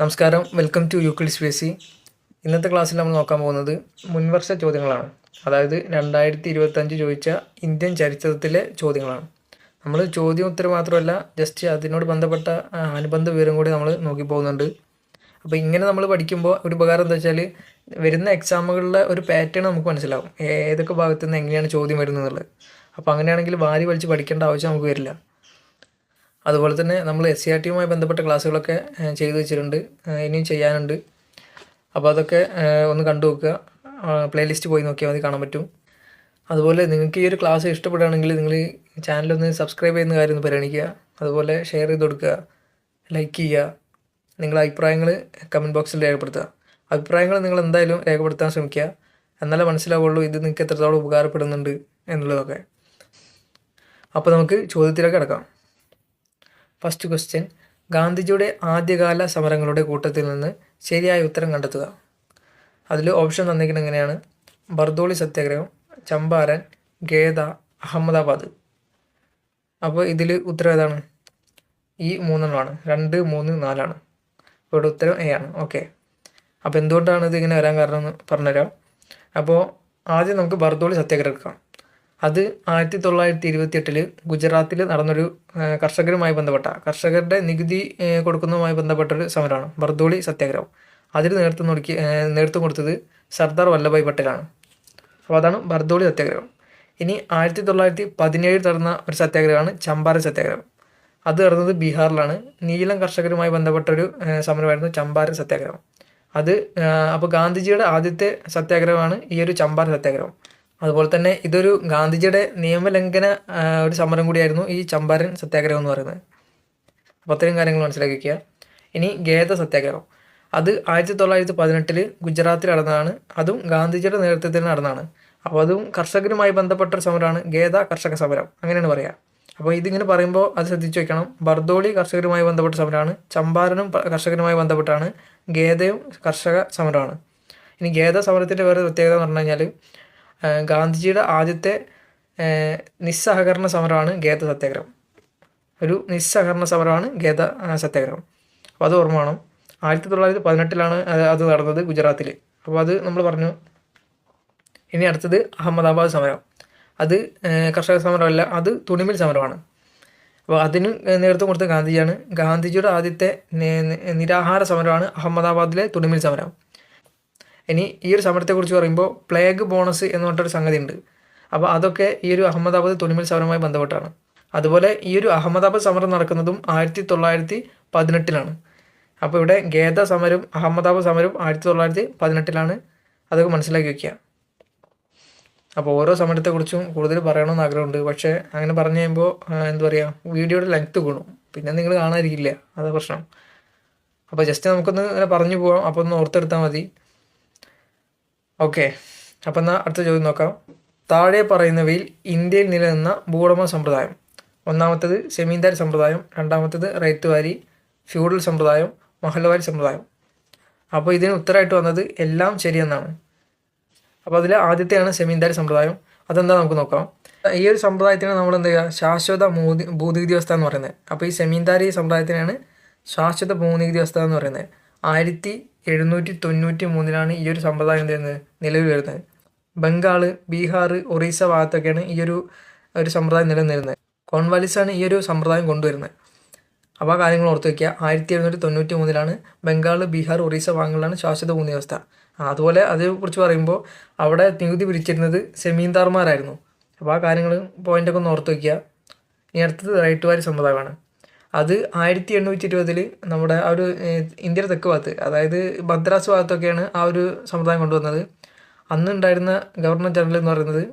നമസ്കാരം. Welcome to Euclid's P S ഇന്നത്തെ ക്ലാസ്സിൽ നമ്മൾ നോക്കാൻ പോകുന്നത് മുൻവർഷ ചോദ്യങ്ങളാണ്. അതായത് രണ്ടായിരത്തി ഇരുപത്തഞ്ച് ചോദിച്ച ഇന്ത്യൻ ചരിത്രത്തിലെ ചോദ്യങ്ങളാണ്. നമ്മൾ ചോദ്യം ഉത്തരം മാത്രമല്ല ജസ്റ്റ് അതിനോട് ബന്ധപ്പെട്ട അനുബന്ധ വിവരം കൂടി നമ്മൾ നോക്കി പോകുന്നുണ്ട്. അപ്പോൾ ഇങ്ങനെ നമ്മൾ പഠിക്കുമ്പോൾ ഒരു ഉപകാരം എന്താ വെച്ചാൽ വരുന്ന എക്സാമുകളിലെ ഒരു പാറ്റേൺ നമുക്ക് മനസ്സിലാവും. ഏതൊക്കെ ഭാഗത്തു നിന്ന് എങ്ങനെയാണ് ചോദ്യം വരുന്നത് എന്നുള്ളത്. അപ്പോൾ അങ്ങനെയാണെങ്കിൽ വാരി വലിച്ച് പഠിക്കേണ്ട ആവശ്യം നമുക്ക് വരില്ല. അതുപോലെ തന്നെ നമ്മൾ എസ് സി ആർ ടിയുമായി ബന്ധപ്പെട്ട ക്ലാസ്സുകളൊക്കെ ചെയ്തു വെച്ചിട്ടുണ്ട്. ഇനിയും ചെയ്യാനുണ്ട്. അപ്പോൾ അതൊക്കെ ഒന്ന് കണ്ടു നോക്കുക. പ്ലേലിസ്റ്റ് പോയി നോക്കിയാൽ മതി കാണാൻ പറ്റും. അതുപോലെ നിങ്ങൾക്ക് ഈ ഒരു ക്ലാസ് ഇഷ്ടപ്പെടുകയാണെങ്കിൽ നിങ്ങൾ ചാനലൊന്ന് സബ്സ്ക്രൈബ് ചെയ്യുന്ന കാര്യം ഒന്ന് പരിഗണിക്കുക. അതുപോലെ ഷെയർ ചെയ്ത് കൊടുക്കുക. ലൈക്ക് ചെയ്യുക. നിങ്ങളുടെ അഭിപ്രായങ്ങൾ കമന്റ് ബോക്സിൽ രേഖപ്പെടുത്തുക. അഭിപ്രായങ്ങൾ നിങ്ങൾ എന്തായാലും രേഖപ്പെടുത്താൻ ശ്രമിക്കുക. എന്നാലേ മനസ്സിലാവുള്ളൂ ഇത് നിങ്ങൾക്ക് എത്രത്തോളം ഉപകാരപ്പെടുന്നുണ്ട് എന്നുള്ളതൊക്കെ. അപ്പോൾ നമുക്ക് ചോദ്യത്തിലേക്ക് കിടക്കാം. ഫസ്റ്റ് ക്വസ്റ്റ്യൻ ഗാന്ധിജിയുടെ ആദ്യകാല സമരങ്ങളുടെ കൂട്ടത്തിൽ നിന്ന് ശരിയായ ഉത്തരം കണ്ടെത്തുക. അതിൽ ഓപ്ഷൻ തന്നിരിക്കുന്നത് എങ്ങനെയാണ്? ബർദോളി സത്യാഗ്രഹം ചമ്പാരൻ ഗേദ അഹമ്മദാബാദ്. അപ്പോൾ ഇതിൽ ഉത്തരം ഏതാണ്? ഈ മൂന്നെണ്ണമാണ്. രണ്ട് മൂന്ന് നാലാണ്. ഇവിടെ ഉത്തരം എ ആണ്. ഓക്കെ അപ്പോൾ എന്തുകൊണ്ടാണ് ഇത് ഇങ്ങനെ വരാൻ കാരണം എന്ന് പറഞ്ഞുതരാം. അപ്പോൾ ആദ്യം നമുക്ക് ബർദോളി സത്യാഗ്രഹം എടുക്കാം. അത് ആയിരത്തി തൊള്ളായിരത്തി ഇരുപത്തി എട്ടിൽ ഗുജറാത്തിൽ നടന്നൊരു കർഷകരുമായി ബന്ധപ്പെട്ട കർഷകരുടെ നികുതി കൊടുക്കുന്നതുമായി ബന്ധപ്പെട്ടൊരു സമരമാണ്. ബർദോളി സത്യാഗ്രഹം. അതിൽ നേതൃത്വം നോക്കി നേതൃത്വം കൊടുത്തത് സർദാർ വല്ലഭായ് പട്ടേലാണ്. അപ്പോൾ അതാണ് ബർദോളി സത്യാഗ്രഹം. ഇനി ആയിരത്തി തൊള്ളായിരത്തി പതിനേഴിൽ നടന്ന ഒരു സത്യാഗ്രഹമാണ് ചമ്പാരൻ സത്യാഗ്രഹം. അത് നടന്നത് ബീഹാറിലാണ്. നീലം കർഷകരുമായി ബന്ധപ്പെട്ട ഒരു സമരമായിരുന്നു ചമ്പാരൻ സത്യാഗ്രഹം. അത് അപ്പോൾ ഗാന്ധിജിയുടെ ആദ്യത്തെ സത്യാഗ്രഹമാണ് ഈ ഒരു ചമ്പാരൻ സത്യാഗ്രഹം. അതുപോലെ തന്നെ ഇതൊരു ഗാന്ധിജിയുടെ നിയമലംഘന ഒരു സമരം കൂടിയായിരുന്നു ഈ ചമ്പാരൻ സത്യാഗ്രഹം എന്ന് പറയുന്നത്. അപ്പോൾ അത്രയും കാര്യങ്ങൾ മനസ്സിലാക്കി വയ്ക്കുക ഇനി ഗേദ സത്യാഗ്രഹം. അത് ആയിരത്തി തൊള്ളായിരത്തി പതിനെട്ടിൽ ഗുജറാത്തിൽ നടന്നതാണ്. അതും ഗാന്ധിജിയുടെ നേതൃത്വത്തിൽ നടന്നതാണ്. അപ്പോൾ അതും കർഷകരുമായി ബന്ധപ്പെട്ട ഒരു സമരമാണ് ഗേദ കർഷക സമരം. അങ്ങനെയാണ് പറയുക അപ്പോൾ ഇതിങ്ങനെ പറയുമ്പോൾ അത് ശ്രദ്ധിച്ചു വെക്കണം. ബർദോളി കർഷകരുമായി ബന്ധപ്പെട്ട സമരമാണ്. ചമ്പാരനും കർഷകരുമായി ബന്ധപ്പെട്ടാണ് ഗേദയും കർഷക സമരമാണ്. ഇനി ഗേദ സമരത്തിന്റെ വേറെ പ്രത്യേകത എന്ന് പറഞ്ഞു കഴിഞ്ഞാൽ ഗാന്ധിജിയുടെ ആദ്യത്തെ നിസ്സഹകരണ സമരമാണ് ഗേദ സത്യാഗ്രഹം. ഒരു നിസ്സഹകരണ സമരമാണ് ആ, സത്യാഗ്രഹം. അപ്പോൾ അത് ഓർമ്മ വേണം. ആയിരത്തി തൊള്ളായിരത്തി പതിനെട്ടിലാണ് അത് നടന്നത് ഗുജറാത്തിൽ അപ്പോൾ അത് നമ്മൾ പറഞ്ഞു ഇനി അടുത്തത് അഹമ്മദാബാദ് സമരം. അത് കർഷക സമരമല്ല അത് തുണിമിൽ സമരമാണ്. അപ്പോൾ അതിന് നേതൃത്വം കൊടുത്ത ഗാന്ധിജിയാണ്. ഗാന്ധിജിയുടെ ആദ്യത്തെ നിരാഹാര സമരമാണ് അഹമ്മദാബാദിലെ തുണിമിൽ സമരം. ഇനി ഈ ഒരു സമരത്തെക്കുറിച്ച് പറയുമ്പോൾ പ്ലേഗ് ബോണസ് എന്ന് പറഞ്ഞിട്ടൊരു സംഗതി ഉണ്ട് അപ്പോൾ അതൊക്കെ ഈ ഒരു അഹമ്മദാബാദ് തുണിമിൽ സമരവുമായി ബന്ധപ്പെട്ടാണ്. അതുപോലെ ഈ ഒരു അഹമ്മദാബാദ് സമരം നടക്കുന്നതും ആയിരത്തി തൊള്ളായിരത്തി പതിനെട്ടിലാണ് അപ്പോൾ ഇവിടെ ഗേദ സമരം അഹമ്മദാബാദ് സമരം ആയിരത്തി തൊള്ളായിരത്തി പതിനെട്ടിലാണ് അതൊക്കെ മനസ്സിലാക്കി വയ്ക്കുക അപ്പോൾ ഓരോ സമരത്തെക്കുറിച്ചും കൂടുതൽ പറയണമെന്ന് ആഗ്രഹമുണ്ട്. പക്ഷേ അങ്ങനെ പറഞ്ഞു കഴിയുമ്പോൾ എന്താ പറയുക വീഡിയോയുടെ ലെങ്ത്ത് കൂടും. പിന്നെ നിങ്ങൾ കാണാതിരിക്കില്ല. അതാ പ്രശ്നം. അപ്പോൾ ജസ്റ്റ് നമുക്കൊന്ന് ഇങ്ങനെ പറഞ്ഞു പോവാം. അപ്പോൾ ഒന്ന് ഓർത്തെടുത്താൽ മതി. ഓക്കെ. അപ്പം എന്നാൽ അടുത്ത ചോദ്യം നോക്കാം. താഴെ പറയുന്നവയിൽ ഇന്ത്യയിൽ നിലനിന്ന ഭൂവുടമ സമ്പ്രദായം. ഒന്നാമത്തേത് സെമീന്ദാരി സമ്പ്രദായം. രണ്ടാമത്തേത് റൈത്തുവാരി ഫ്യൂഡൽ സമ്പ്രദായം മഹൽവാരി സമ്പ്രദായം. അപ്പോൾ ഇതിന് ഉത്തരമായിട്ട് വന്നത് എല്ലാം ശരിയെന്നാണ്. അപ്പോൾ അതിൽ ആദ്യത്തെയാണ് സെമീന്ദാരി സമ്പ്രദായം. അതെന്താ നമുക്ക് നോക്കാം. ഈ ഒരു സമ്പ്രദായത്തിനാണ് നമ്മൾ എന്താ ചെയ്യുക? ശാശ്വത മൂതി ഭൂനികുതി വ്യവസ്ഥ എന്ന് പറയുന്നത്. അപ്പോൾ ഈ സെമീന്ദാരി സമ്പ്രദായത്തിനാണ് ശാശ്വത ഭൂനികുതി വ്യവസ്ഥ എന്ന് പറയുന്നത്. ആയിരത്തി എഴുന്നൂറ്റി തൊണ്ണൂറ്റി മൂന്നിലാണ് ഈ ഒരു സമ്പ്രദായം എന്ത് ചെയ്യുന്നത്? നിലവിൽ വരുന്നത്. ബംഗാൾ ബീഹാർ ഒറീസ ഭാഗത്തൊക്കെയാണ് ഈ ഒരു ഒരു സമ്പ്രദായം നിലനിന്നിരുന്നത് കോൺവാലിസാണ് ഈ ഒരു സമ്പ്രദായം കൊണ്ടുവരുന്നത്. അപ്പോൾ ആ കാര്യങ്ങൾ ഓർത്ത് വയ്ക്കുക. ആയിരത്തി എഴുന്നൂറ്റി തൊണ്ണൂറ്റി മൂന്നിലാണ് ബംഗാൾ ബീഹാർ ഒറീസ ഭാഗങ്ങളിലാണ് ശാശ്വത ഭൂമി വ്യവസ്ഥ അതുപോലെ അതേക്കുറിച്ച് പറയുമ്പോൾ അവിടെ നികുതി പിരിച്ചിരുന്നത് സെമീന്ദാർമാരായിരുന്നു. അപ്പോൾ ആ കാര്യങ്ങൾ പോയിന്റൊക്കെ ഒന്ന് ഓർത്ത് വയ്ക്കുക. ഇനി അടുത്തത് റൈറ്റ് വാരി സമ്പ്രദായമാണ്. അത് ആയിരത്തി എണ്ണൂറ്റി ഇരുപതിൽ നമ്മുടെ ആ ഒരു ഇന്ത്യയുടെ തെക്ക് ഭാഗത്ത് അതായത് മദ്രാസ് ഭാഗത്തൊക്കെയാണ് ആ ഒരു സമ്പ്രദായം കൊണ്ടുവന്നത്. അന്ന് ഉണ്ടായിരുന്ന ഗവർണർ ജനറൽ എന്ന് പറയുന്നത്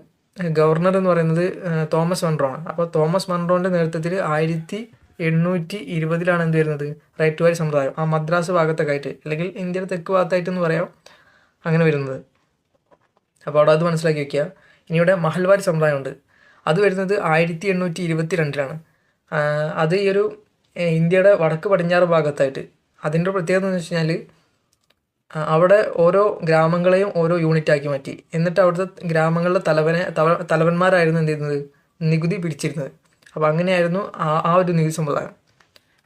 ഗവർണർ എന്ന് പറയുന്നത് തോമസ് മൺറോ ആണ് അപ്പോൾ തോമസ് മൺറോണിന്റെ നേതൃത്വത്തിൽ ആയിരത്തി എണ്ണൂറ്റി ഇരുപതിലാണ് എന്ത് വരുന്നത്? റൈറ്റ് വാരി സമ്പ്രദായം. ആ മദ്രാസ് ഭാഗത്തൊക്കെ ആയിട്ട് അല്ലെങ്കിൽ ഇന്ത്യയുടെ തെക്ക് ഭാഗത്തായിട്ടെന്ന് പറയാം അങ്ങനെ വരുന്നത്. അപ്പോൾ അവിടെ അത് മനസ്സിലാക്കി വെക്കുക. ഇനി ഇവിടെ മഹൽവാരി സമ്പ്രദായമുണ്ട്. അത് വരുന്നത് ആയിരത്തി എണ്ണൂറ്റി ഇരുപത്തി രണ്ടിലാണ് അത് ഈ ഒരു ഇന്ത്യയുടെ വടക്ക് പടിഞ്ഞാറ് ഭാഗത്തായിട്ട്. അതിന്റെ പ്രത്യേകത എന്ന് വെച്ച് കഴിഞ്ഞാൽ അവിടെ ഓരോ ഗ്രാമങ്ങളെയും ഓരോ യൂണിറ്റ് ആക്കി മാറ്റി. എന്നിട്ട് അവിടുത്തെ ഗ്രാമങ്ങളിലെ തലവനെ തലവന്മാരായിരുന്നു എന്ത് ചെയ്യുന്നത് നികുതി പിടിച്ചിരുന്നത്. അപ്പോൾ അങ്ങനെയായിരുന്നു ആ ആ ഒരു നികുതി സമ്പ്രദായം.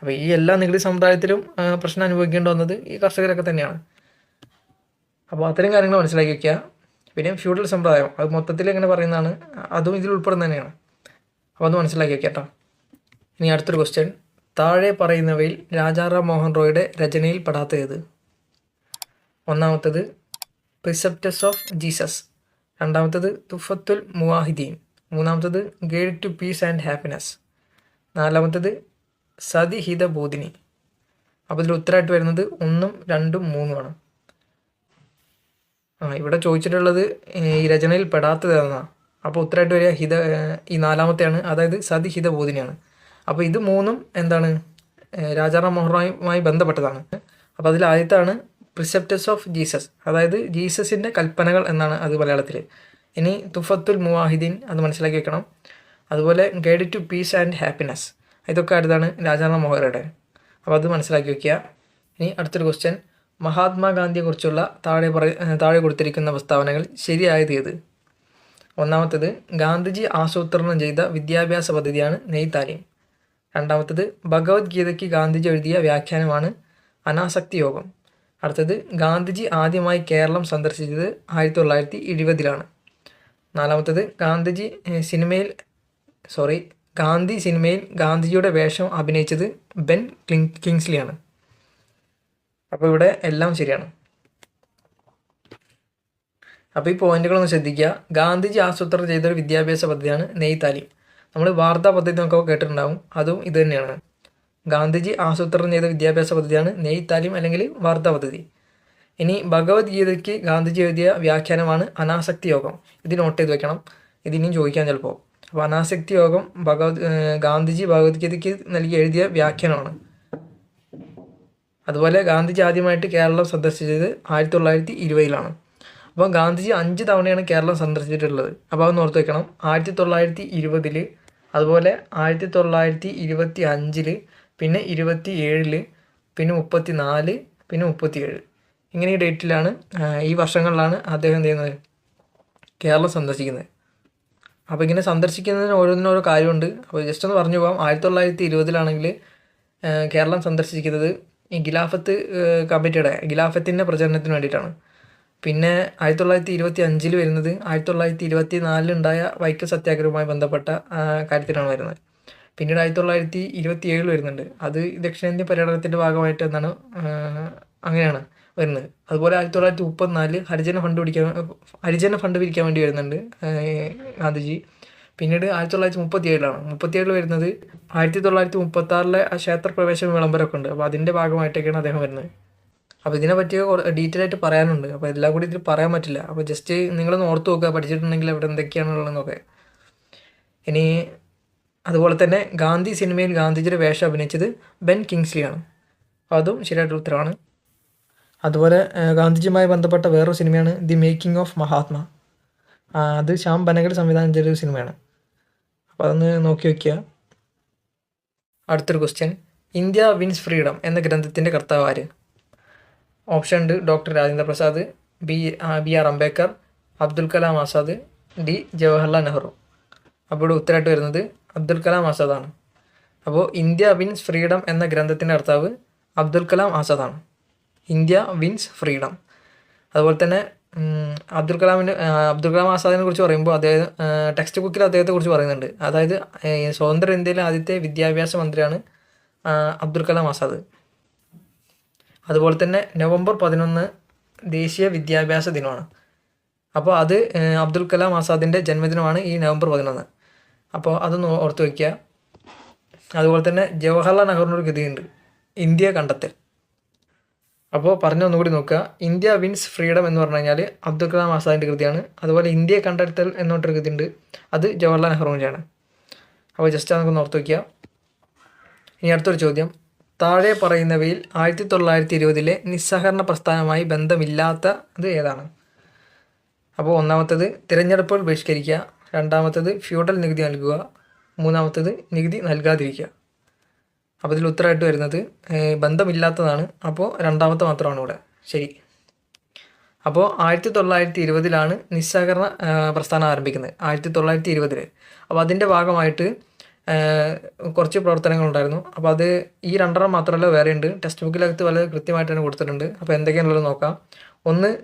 അപ്പോൾ ഈ എല്ലാ നികുതി സമുദായത്തിലും പ്രശ്നം അനുഭവിക്കേണ്ടി വന്നത് ഈ കർഷകരൊക്കെ തന്നെയാണ്. അപ്പോൾ അത്തരം കാര്യങ്ങൾ മനസ്സിലാക്കി വയ്ക്കുക പിന്നെ ഫ്യൂഡൽ സമ്പ്രദായം. അത് മൊത്തത്തിൽ എങ്ങനെ പറയുന്നതാണ് അതും ഇതിൽ ഉൾപ്പെടുന്ന തന്നെയാണ്. അപ്പോൾ അത് മനസ്സിലാക്കി വയ്ക്കാം കേട്ടോ. ഇനി അടുത്തൊരു ക്വസ്റ്റ്യൻ താഴെ പറയുന്നവയിൽ രാജാറാം മോഹൻ റോയുടെ രചനയിൽ പെടാത്ത ഏത്? ഒന്നാമത്തത് പ്രിസെപ്റ്റസ് ഓഫ് ജീസസ് രണ്ടാമത്തത് തുഫത്തുൽ മുവാഹിദീൻ. മൂന്നാമത്തത് guide to peace and happiness നാലാമത്തത് സതിഹിത ബോധിനി. അപ്പോൾ ഇതിൽ ഉത്തരമായിട്ട് വരുന്നത് ഒന്നും രണ്ടും മൂന്നുമാണ് ആ ഇവിടെ ചോദിച്ചിട്ടുള്ളത് ഈ രചനയിൽ പെടാത്തത് എന്നാണ് അപ്പോൾ ഉത്തരമായിട്ട് വരിക ഹിത ഈ നാലാമത്തെയാണ്. അതായത് സതിഹിത ബോധിനിയാണ്. അപ്പോൾ ഇത് മൂന്നും എന്താണ് രാജാറാം മോഹറുമായി ബന്ധപ്പെട്ടതാണ്. അപ്പോൾ അതിൽ ആദ്യത്താണ് പ്രിസെപ്റ്റസ് ഓഫ് ജീസസ് അതായത് ജീസസിന്റെ കൽപ്പനകൾ എന്നാണ് അത് മലയാളത്തിൽ ഇനി തുഫത്തുൽ മുവാഹിദീൻ അത് മനസ്സിലാക്കി വെക്കണം. അതുപോലെ guide to peace and happiness ഇതൊക്കെ അടുത്താണ് രാജാറാം മോഹറയുടെ അപ്പോൾ അത് മനസ്സിലാക്കി വെക്കുക. ഇനി അടുത്തൊരു ക്വസ്റ്റ്യൻ മഹാത്മാഗാന്ധിയെക്കുറിച്ചുള്ള താഴെ പറ താഴെ കൊടുത്തിരിക്കുന്ന പ്രസ്താവനകൾ ശരിയായത് ഏത്? ഒന്നാമത്തേത് ഗാന്ധിജി ആസൂത്രണം ചെയ്ത വിദ്യാഭ്യാസ പദ്ധതിയാണ് നെയ് താലീം രണ്ടാമത്തേത് ഭഗവത്ഗീതയ്ക്ക് ഗാന്ധിജി എഴുതിയ വ്യാഖ്യാനമാണ് അനാസക്തി യോഗം. അടുത്തത് ഗാന്ധിജി ആദ്യമായി കേരളം സന്ദർശിച്ചത് ആയിരത്തി തൊള്ളായിരത്തി എഴുപതിലാണ്. നാലാമത്തത് ഗാന്ധിജി സിനിമയിൽ സോറി ഗാന്ധി സിനിമയിൽ ഗാന്ധിജിയുടെ വേഷം അഭിനയിച്ചത് ബെൻ ക്ലിങ് കിങ്സ്ലിയാണ്. അപ്പോൾ ഇവിടെ എല്ലാം ശരിയാണ്. അപ്പോൾ ഈ പോയിന്റുകളൊന്ന് ശ്രദ്ധിക്കുക. ഗാന്ധിജി ആസൂത്രണം ചെയ്തൊരു വിദ്യാഭ്യാസ പദ്ധതിയാണ് നെയ് താലീം നമ്മൾ വാർത്താ പദ്ധതി നമുക്ക് കേട്ടിട്ടുണ്ടാവും. അതും ഇത് തന്നെയാണ്. ഗാന്ധിജി ആസൂത്രണം ചെയ്ത വിദ്യാഭ്യാസ പദ്ധതിയാണ് നെയ് താലീം അല്ലെങ്കിൽ വാർത്താ പദ്ധതി. ഇനി ഭഗവത്ഗീതയ്ക്ക് ഗാന്ധിജി എഴുതിയ വ്യാഖ്യാനമാണ് അനാസക്തി യോഗം. ഇത് നോട്ട് ചെയ്ത് വെക്കണം. ഇത് ഇനിയും ചോദിക്കാൻ ചിലപ്പോൾ അപ്പോൾ അനാസക്തി യോഗം ഭഗവത് ഗാന്ധിജി ഭഗവത്ഗീതയ്ക്ക് നൽകി എഴുതിയ വ്യാഖ്യാനമാണ്. അതുപോലെ ഗാന്ധിജി ആദ്യമായിട്ട് കേരളം സന്ദർശിച്ചത് ആയിരത്തി തൊള്ളായിരത്തി ഇരുപതിലാണ്. അപ്പോൾ ഗാന്ധിജി അഞ്ച് തവണയാണ് കേരളം സന്ദർശിച്ചിട്ടുള്ളത്. അപ്പോൾ അത് ഓർത്ത് വെക്കണം. ആയിരത്തി തൊള്ളായിരത്തി ഇരുപതിൽ അതുപോലെ ആയിരത്തി തൊള്ളായിരത്തി ഇരുപത്തി അഞ്ചിൽ പിന്നെ ഇരുപത്തി ഏഴിൽ പിന്നെ മുപ്പത്തി നാല് പിന്നെ മുപ്പത്തി ഏഴ് ഇങ്ങനെ ഈ ഡേറ്റിലാണ് ഈ വർഷങ്ങളിലാണ് അദ്ദേഹം എന്ത് ചെയ്യുന്നത്? കേരളം സന്ദർശിക്കുന്നത്. അപ്പോൾ ഇങ്ങനെ സന്ദർശിക്കുന്നതിന് ഓരോന്നിനും ഓരോ കാര്യമുണ്ട്. അപ്പോൾ ജസ്റ്റ് ഒന്ന് പറഞ്ഞു പോകാം ആയിരത്തി തൊള്ളായിരത്തി ഇരുപതിലാണെങ്കിൽ കേരളം സന്ദർശിക്കുന്നത് ഈ ഗിലാഫത്ത് കമ്മിറ്റിയുടെ ഗിലാഫത്തിന്റെ പ്രചരണത്തിന് വേണ്ടിയിട്ടാണ്. പിന്നെ ആയിരത്തി തൊള്ളായിരത്തി ഇരുപത്തി അഞ്ചിൽ വരുന്നത് ആയിരത്തി തൊള്ളായിരത്തി ഇരുപത്തി നാലിലുണ്ടായ വൈക്കം സത്യാഗ്രഹവുമായി ബന്ധപ്പെട്ട കാര്യത്തിലാണ് വരുന്നത്. പിന്നീട് ആയിരത്തി തൊള്ളായിരത്തി ഇരുപത്തി ഏഴിൽ വരുന്നുണ്ട്. അത് ദക്ഷിണേന്ത്യൻ പര്യടനത്തിന്റെ ഭാഗമായിട്ട് എന്താണ് അങ്ങനെയാണ് വരുന്നത്. അതുപോലെ ആയിരത്തി തൊള്ളായിരത്തി മുപ്പത്തിനാലിൽ ഹരിജന ഫണ്ട് പിടിക്കാൻ ഹരിജന ഫണ്ട് പിരിക്കാൻ വേണ്ടി വരുന്നുണ്ട് ഗാന്ധിജി. പിന്നീട് ആയിരത്തി തൊള്ളായിരത്തി മുപ്പത്തി ഏഴിലാണ് മുപ്പത്തി ഏഴിൽ വരുന്നത് ആയിരത്തി തൊള്ളായിരത്തി മുപ്പത്തി ആറിലെ ക്ഷേത്രപ്രവേശന വിളംബരമൊക്കെ ഉണ്ട് അപ്പോൾ അതിന്റെ ഭാഗമായിട്ടൊക്കെയാണ് അദ്ദേഹം വരുന്നത്. അപ്പോൾ ഇതിനെ പറ്റി ഡീറ്റെയിൽ ആയിട്ട് പറയാനുണ്ട്. അപ്പോൾ എല്ലാം കൂടി ഇതിൽ പറയാൻ പറ്റില്ല. അപ്പോൾ ജസ്റ്റ് നിങ്ങളൊന്ന് ഓർത്ത് നോക്കുക പഠിച്ചിട്ടുണ്ടെങ്കിൽ അവിടെ എന്തൊക്കെയാണുള്ളതെന്നൊക്കെ ഇനി അതുപോലെ തന്നെ ഗാന്ധി സിനിമയിൽ ഗാന്ധിജിയുടെ വേഷം അഭിനയിച്ചത് ബെൻ കിങ്സ്ലിയാണ് അതും ശരിയായിട്ടുള്ള ഉത്തരമാണ് അതുപോലെ ഗാന്ധിജിയുമായി ബന്ധപ്പെട്ട വേറൊരു സിനിമയാണ് ദി മേക്കിംഗ് ഓഫ് മഹാത്മാ അത് ശ്യാം ബനഗൽ സംവിധാനം ചെയ്തൊരു സിനിമയാണ്. അപ്പോൾ അതൊന്ന് നോക്കി വയ്ക്കുക അടുത്തൊരു ക്വസ്റ്റ്യൻ ഇന്ത്യ വിൻസ് ഫ്രീഡം എന്ന ഗ്രന്ഥത്തിന്റെ കർത്താവ് ആര്? ഓപ്ഷൻ ഉണ്ട് doctor Rajendra Prasad B B R Ambedkar Abdul Kalam Azad D Jawaharlal Nehru. അപ്പോൾ ഇവിടെ ഉത്തരമായിട്ട് വരുന്നത് അബ്ദുൽ കലാം ആസാദാണ്. അപ്പോൾ ഇന്ത്യ വിൻസ് ഫ്രീഡം എന്ന ഗ്രന്ഥത്തിന്റെ കർത്താവ് Abdul Kalam ആസാദാണ്. India wins freedom. അതുപോലെ തന്നെ അബ്ദുൽ കലാമിന്റെ അബ്ദുൽ കലാം ആസാദിനെ കുറിച്ച് പറയുമ്പോൾ അദ്ദേഹം ടെക്സ്റ്റ് ബുക്കിൽ അദ്ദേഹത്തെ കുറിച്ച് പറയുന്നുണ്ട്. അതായത് സ്വതന്ത്ര ഇന്ത്യയിലെ ആദ്യത്തെ വിദ്യാഭ്യാസ മന്ത്രിയാണ് അബ്ദുൽ കലാം ആസാദ്. അതുപോലെ തന്നെ നവംബർ പതിനൊന്ന് ദേശീയ വിദ്യാഭ്യാസ ദിനമാണ്. അപ്പോൾ അത് അബ്ദുൽ കലാം ആസാദിന്റെ ജന്മദിനമാണ് ഈ നവംബർ പതിനൊന്ന്. അപ്പോൾ അതൊന്ന് ഓർത്ത് വയ്ക്കുക. അതുപോലെ തന്നെ ജവഹർലാൽ നെഹ്റുവിന്റെ ഒരു ഗതിയുണ്ട്. ഇന്ത്യ കണ്ടെത്തൽ. അപ്പോൾ പറഞ്ഞ ഒന്നുകൂടി നോക്കുക. ഇന്ത്യ വിൻസ് ഫ്രീഡം എന്ന് പറഞ്ഞു കഴിഞ്ഞാൽ അബ്ദുൽ കലാം ആസാദിന്റെ കൃതിയാണ്. അതുപോലെ ഇന്ത്യ കണ്ടെത്തൽ എന്നോട്ടൊരു കൃതിയുണ്ട് അത് ജവഹർലാൽ നെഹ്റുവിന്റെയാണ്. അപ്പോൾ ജസ്റ്റ് ഒന്ന് ഓർത്ത് വയ്ക്കുക. ഇനി അടുത്തൊരു ചോദ്യം. താഴെ പറയുന്നവയിൽ ആയിരത്തി തൊള്ളായിരത്തി ഇരുപതിലെ നിസ്സഹകരണ പ്രസ്ഥാനവുമായി ബന്ധമില്ലാത്ത ഇത് ഏതാണ്? അപ്പോൾ ഒന്നാമത്തത് തിരഞ്ഞെടുപ്പുകൾ ബഹിഷ്കരിക്കുക രണ്ടാമത്തത് ഫ്യൂഡൽ നികുതി നൽകുക മൂന്നാമത്തത് നികുതി നൽകാതിരിക്കുക. അപ്പോൾ ഇതിൽ ഉത്തരമായിട്ട് വരുന്നത് ബന്ധമില്ലാത്തതാണ്. അപ്പോൾ രണ്ടാമത്തെ മാത്രമാണ് ഇവിടെ. ശരി. അപ്പോൾ ആയിരത്തി തൊള്ളായിരത്തി ഇരുപതിലാണ് നിസ്സഹകരണ പ്രസ്ഥാനം ആരംഭിക്കുന്നത്. ആയിരത്തി തൊള്ളായിരത്തി ഇരുപതിൽ അപ്പോൾ അതിന്റെ ഭാഗമായിട്ട് കുറച്ച് പ്രവർത്തനങ്ങളുണ്ടായിരുന്നു. അപ്പോൾ അത് ഈ രണ്ടെണ്ണം മാത്രമല്ല വേറെ ഉണ്ട് ടെക്സ്റ്റ് ബുക്കിലകത്ത് വളരെ കൃത്യമായിട്ട് തന്നെ കൊടുത്തിട്ടുണ്ട്. അപ്പോൾ എന്തൊക്കെയാണുള്ളത് നോക്കാം. ഒന്ന്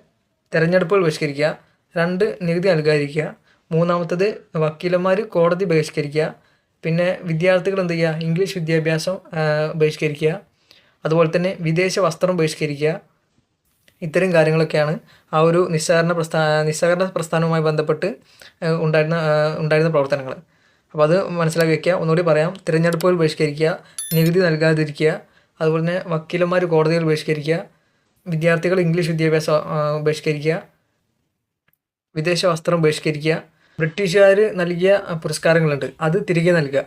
തിരഞ്ഞെടുപ്പുകൾ ബഹിഷ്കരിക്കുക. രണ്ട് നികുതി നൽകാതിരിക്കുക. മൂന്നാമത്തത് വക്കീലന്മാർ കോടതി ബഹിഷ്കരിക്കുക. പിന്നെ വിദ്യാർത്ഥികൾ എന്ത് ചെയ്യുക? ഇംഗ്ലീഷ് വിദ്യാഭ്യാസം ബഹിഷ്കരിക്കുക. അതുപോലെ തന്നെ വിദേശ വസ്ത്രം ബഹിഷ്കരിക്കുക. ഇത്തരം കാര്യങ്ങളൊക്കെയാണ് ആ ഒരു നിസ്സഹകരണ പ്രസ്ഥാന നിസ്സഹകരണ പ്രസ്ഥാനവുമായി ബന്ധപ്പെട്ട് ഉണ്ടായിരുന്ന ഉണ്ടായിരുന്ന പ്രവർത്തനങ്ങൾ. അപ്പോൾ അത് മനസ്സിലാക്കി വയ്ക്കുക ഒന്നുകൂടി പറയാം. തിരഞ്ഞെടുപ്പുകൾ ബഹിഷ്കരിക്കുക. നികുതി നൽകാതിരിക്കുക. അതുപോലെ തന്നെ വക്കീലന്മാർ കോടതികൾ ബഹിഷ്കരിക്കുക. വിദ്യാർത്ഥികൾ ഇംഗ്ലീഷ് വിദ്യാഭ്യാസം ബഹിഷ്കരിക്കുക. വിദേശ വസ്ത്രം ബഹിഷ്കരിക്കുക. ബ്രിട്ടീഷുകാർ നൽകിയ പുരസ്കാരങ്ങളുണ്ട്. അത് തിരികെ നൽകുക.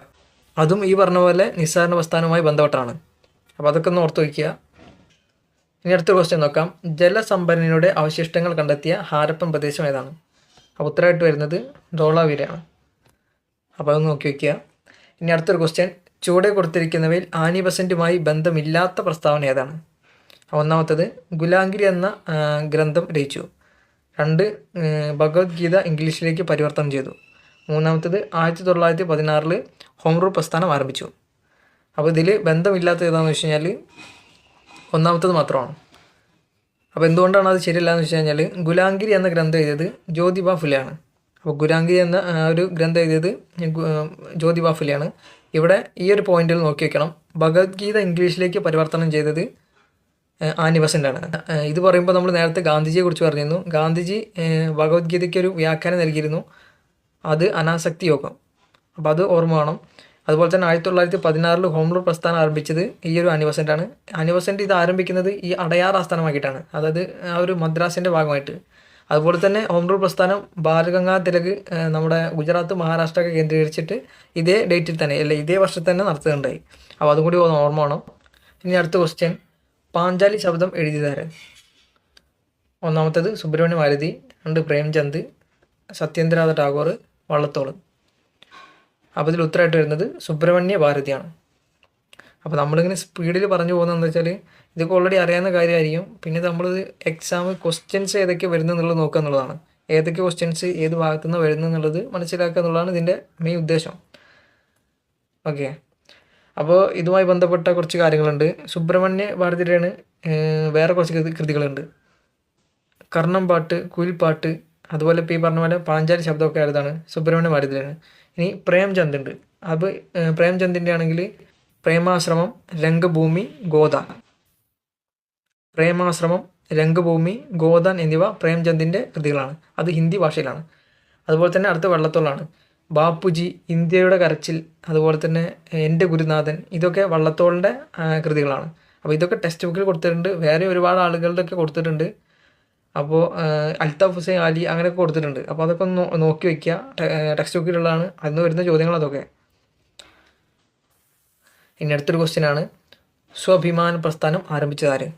അതും ഈ പറഞ്ഞ പോലെ നിസ്സാരണ പ്രസ്ഥാനവുമായി ബന്ധപ്പെട്ടാണ്. അപ്പോൾ അതൊക്കെ ഒന്ന് ഓർത്ത് വയ്ക്കുക. ഇനി അടുത്ത ക്വസ്റ്റ്യൻ നോക്കാം. ജലസംഭരണിയുടെ അവശിഷ്ടങ്ങൾ കണ്ടെത്തിയ ഹാരപ്പൻ പ്രദേശം ഏതാണ്? അപ്പോൾ ഉത്തരമായിട്ട് വരുന്നത് ധോളാവീരയാണ് അപ്പോൾ അത് നോക്കി വയ്ക്കുക ഇനി അടുത്തൊരു ക്വസ്റ്റ്യൻ ചുവടെ കൊടുത്തിരിക്കുന്നവയിൽ ആനി ബസന്റുമായി ബന്ധമില്ലാത്ത പ്രസ്താവന ഏതാണ്? ഒന്നാമത്തത് ഗുലാംഗിരി എന്ന ഗ്രന്ഥം രചിച്ചു. രണ്ട് ഭഗവത്ഗീത ഇംഗ്ലീഷിലേക്ക് പരിവർത്തനം ചെയ്തു. മൂന്നാമത്തത് ആയിരത്തി തൊള്ളായിരത്തി പതിനാറിൽ ഹോം പ്രസ്ഥാനം ആരംഭിച്ചു. അപ്പോൾ ഇതിൽ ബന്ധമില്ലാത്ത ഏതാണെന്ന് വെച്ച് കഴിഞ്ഞാൽ ഒന്നാമത്തത് മാത്രമാണ്. അപ്പോൾ എന്തുകൊണ്ടാണ് അത് ശരിയല്ല എന്ന് വെച്ച് കഴിഞ്ഞാൽ ഗുലാംഗിരി എന്ന ഗ്രന്ഥം എഴുതിയത് ജ്യോതിബ ഫുലെയാണ്. അപ്പോൾ ഗുരാങ്കി എന്ന ഒരു ഗ്രന്ഥം എഴുതിയത് ജ്യോതി ബാഫുലിയാണ് ഇവിടെ ഈ ഒരു പോയിന്റിൽ നോക്കി വെക്കണം. ഭഗവത്ഗീത ഇംഗ്ലീഷിലേക്ക് പരിവർത്തനം ചെയ്തത് ഏഹ് ആനി ബസന്റാണ് ഏഹ് ഇത് പറയുമ്പോൾ നമ്മൾ നേരത്തെ ഗാന്ധിജിയെ കുറിച്ച് പറഞ്ഞിരുന്നു. ഗാന്ധിജി ഭഗവത്ഗീതയ്ക്ക് ഒരു വ്യാഖ്യാനം നൽകിയിരുന്നു. അത് അനാസക്തി യോഗം. അപ്പോൾ അത് ഓർമ്മ വേണം. അതുപോലെ തന്നെ ആയിരത്തി തൊള്ളായിരത്തി പതിനാറിൽ ഹോം റൂൾ പ്രസ്ഥാനം ആരംഭിച്ചത് ഈ ഒരു അനിവസന്റാണ് അനിവസന്റ് ഇത് ആരംഭിക്കുന്നത് ഈ അടയാർ ആസ്ഥാനമാക്കിയിട്ടാണ്. അതായത് ആ ഒരു മദ്രാസിന്റെ ഭാഗമായിട്ട്. അതുപോലെ തന്നെ ഹോം റൂൾ പ്രസ്ഥാനം ബാലഗംഗാ തിലക് നമ്മുടെ ഗുജറാത്ത് മഹാരാഷ്ട്ര ഒക്കെ കേന്ദ്രീകരിച്ചിട്ട് ഇതേ ഡേറ്റിൽ തന്നെ അല്ലെ ഇതേ വർഷത്തിൽ തന്നെ നടത്തുകയുണ്ടായി അപ്പോൾ അതും കൂടി ഒന്ന് ഓർമ്മ വേണം. ഇനി അടുത്ത ക്വസ്റ്റ്യൻ പാഞ്ചാലി ശബ്ദം എഴുതിയതാരൻ ഒന്നാമത്തേത് സുബ്രഹ്മണ്യ ഭാരതി രണ്ട് പ്രേംചന്ദ് സത്യേന്ദ്രനാഥ ടാഗോർ വള്ളത്തോൾ അപ്പോൾ ഇതിൽ ഉത്തരമായിട്ട് വരുന്നത് സുബ്രഹ്മണ്യ ഭാരതിയാണ്. അപ്പോൾ നമ്മളിങ്ങനെ സ്പീഡിൽ പറഞ്ഞു പോകുന്നത് വെച്ചാൽ ഇതൊക്കെ ഓൾറെഡി അറിയാവുന്ന കാര്യമായിരിക്കും. പിന്നെ നമ്മൾ എക്സാം ക്വസ്റ്റ്യൻസ് ഏതൊക്കെ വരുന്നു എന്നുള്ളത് നോക്കുക എന്നുള്ളതാണ്. ഏതൊക്കെ ക്വസ്റ്റ്യൻസ് ഏത് ഭാഗത്തു നിന്ന് വരുന്നു എന്നുള്ളത് മനസ്സിലാക്കുക എന്നുള്ളതാണ് ഇതിന്റെ മെയിൻ ഉദ്ദേശം. ഓക്കെ അപ്പോൾ ഇതുമായി ബന്ധപ്പെട്ട കുറച്ച് കാര്യങ്ങളുണ്ട്. സുബ്രഹ്മണ്യ ഭാരതിയുടെയാണ് വേറെ കുറച്ച് കൃതി കൃതികളുണ്ട്. കർണം പാട്ട് കുയിൽപ്പാട്ട് അതുപോലെ ഇപ്പോൾ ഈ പറഞ്ഞ പോലെ പാഞ്ചാലി ശബ്ദമൊക്കെ ആയതാണ് സുബ്രഹ്മണ്യ ഭാരതിയാണ് ഇനി പ്രേംചന്ദ് ഉണ്ട്. അപ്പോൾ പ്രേംചന്ദിന്റെ ആണെങ്കിൽ പ്രേമാശ്രമം രംഗഭൂമി ഗോദാൻ പ്രേമാശ്രമം രംഗഭൂമി ഗോദാൻ എന്നിവ പ്രേംചന്ദിന്റെ കൃതികളാണ്. അത് ഹിന്ദി ഭാഷയിലാണ്. അതുപോലെ തന്നെ അടുത്ത വള്ളത്തോളാണ്. ബാപ്പുജി ഇന്ത്യയുടെ കരച്ചിൽ അതുപോലെ തന്നെ എന്റെ ഗുരുനാഥൻ ഇതൊക്കെ വള്ളത്തോളിന്റെ കൃതികളാണ്. അപ്പോൾ ഇതൊക്കെ ടെക്സ്റ്റ് ബുക്കിൽ കൊടുത്തിട്ടുണ്ട്. വേറെ ഒരുപാട് ആളുകളുടെ ഒക്കെ കൊടുത്തിട്ടുണ്ട് അപ്പോൾ അൽത്താഫ് ഹുസൈൻ അലി അങ്ങനെയൊക്കെ കൊടുത്തിട്ടുണ്ട്. അപ്പോൾ അതൊക്കെ ഒന്ന് നോക്കി വയ്ക്കുക ടെക്സ്റ്റ് ബുക്കിലുള്ളതാണ്. അന്ന് വരുന്ന ചോദ്യങ്ങൾ അതൊക്കെ ഇനി അടുത്തൊരു ക്വസ്റ്റ്യൻ ആണ്. സ്വാഭിമാന പ്രസ്ഥാനം ആരംഭിച്ചതാര്?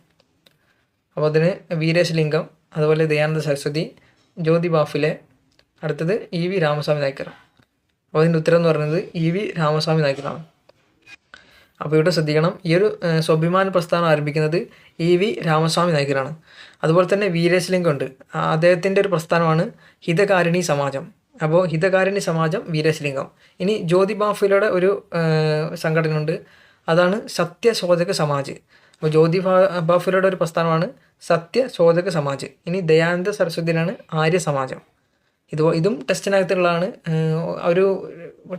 അപ്പോൾ അതിന് വീരേശലിംഗം അതുപോലെ ദയാനന്ദ സരസ്വതി ജ്യോതി ബാഫിലെ അടുത്തത് ഇ വി രാമസ്വാമി നായ്ക്കർ. അപ്പോൾ അതിന്റെ ഉത്തരം എന്ന് പറയുന്നത് ഇ വി രാമസ്വാമി നായ്ക്കറാണ്. അപ്പോൾ ഇവിടെ ശ്രദ്ധിക്കണം ഈ ഒരു സ്വാഭിമാന പ്രസ്ഥാനം ആരംഭിക്കുന്നത് ഇ വി രാമസ്വാമി നായ്ക്കറാണ്. അതുപോലെ തന്നെ വീരേശലിംഗം ഉണ്ട്. അദ്ദേഹത്തിന്റെ ഒരു പ്രസ്ഥാനമാണ് ഹിതകാരിണി സമാജം. അപ്പോൾ ഹിതകാരിണി സമാജം വീരശ്ലിംഗം ഇനി ജ്യോതി ബാഫുലയുടെ ഒരു സംഘടനയുണ്ട്. അതാണ് സത്യശോധക സമാജ്. അപ്പോൾ ജ്യോതി ബാഫുലയുടെ ഒരു പ്രസ്ഥാനമാണ് സത്യശോധക സമാജ്. ഇനി ദയാനന്ദ സരസ്വതിയിലാണ് ആര്യ സമാജം. ഇത് ഇതും ടെസ്റ്റിനകത്തുള്ളതാണ് ഒരു